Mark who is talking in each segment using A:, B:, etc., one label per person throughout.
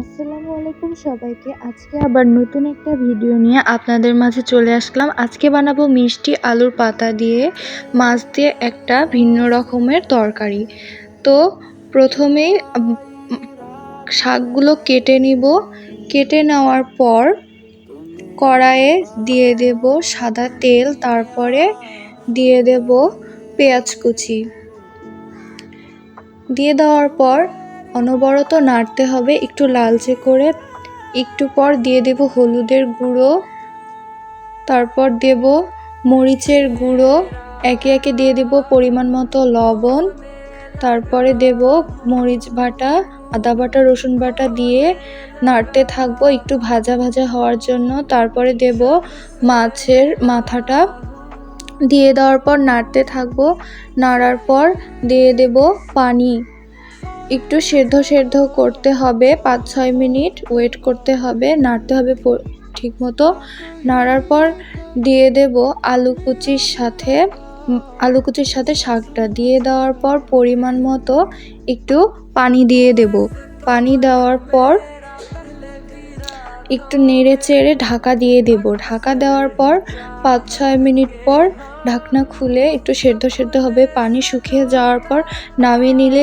A: আসসালামু আলাইকুম সবাইকে। আজকে আবার নতুন একটা ভিডিও নিয়ে আপনাদের মাঝে চলে আসলাম। আজকে বানাবো মিষ্টি আলুর পাতা দিয়ে মাছ দিয়ে একটা ভিন্ন রকমের তরকারি। তো প্রথমেই শাকগুলো কেটে নিব। কেটে নেওয়ার পর কড়াইয়ে দিয়ে দেব সাদা তেল, তারপরে দিয়ে দেব পেঁয়াজ কুচি। দিয়ে দেওয়ার পর অনবরত নাড়তে হবে, একটু লালচে করে। একটু পর দিয়ে দেব হলুদের গুঁড়ো। তারপর দেব মরিচের গুঁড়ো। একে একে দিয়ে দেব পরিমাণ মতো লবণ। তারপরে দেব মরিচ বাটা, আদা বাটা, রসুন বাটা দিয়ে নাড়তে থাকব একটু ভাজা ভাজা হওয়ার জন্য। তারপরে দেব মাছের মাথাটা। দিয়ে দেওয়ার পর নাড়তে থাকব। নাড়ার পর দিয়ে দেব পানি। একটু সেদ্ধ সেদ্ধ করতে হবে, পাঁচ ছয় মিনিট ওয়েট করতে হবে, নাড়তে হবে ঠিক মতো নাড়ার পর দিয়ে দেব আলু কুচির সাথে আলু কুচির সাথে শাকটা। দিয়ে দেওয়ার পর পরিমাণ মতো একটু পানি দিয়ে দেব। পানি দেওয়ার পর একটু নেড়ে চেড়ে ঢাকা দিয়ে দেব। ঢাকা দেওয়ার পর পাঁচ, ছয় মিনিট পর ঢাকনা খুলে একটু সেদ্ধ সেদ্ধ হবে। পানি শুকিয়ে যাওয়ার পর নামিয়ে নিলে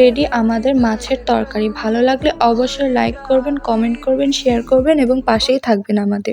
A: রেডি আমাদের মাছের তরকারি। ভালো লাগলে অবশ্যই লাইক করবেন কমেন্ট করবেন শেয়ার করবেন এবং পাশেই থাকবেন আমাদের।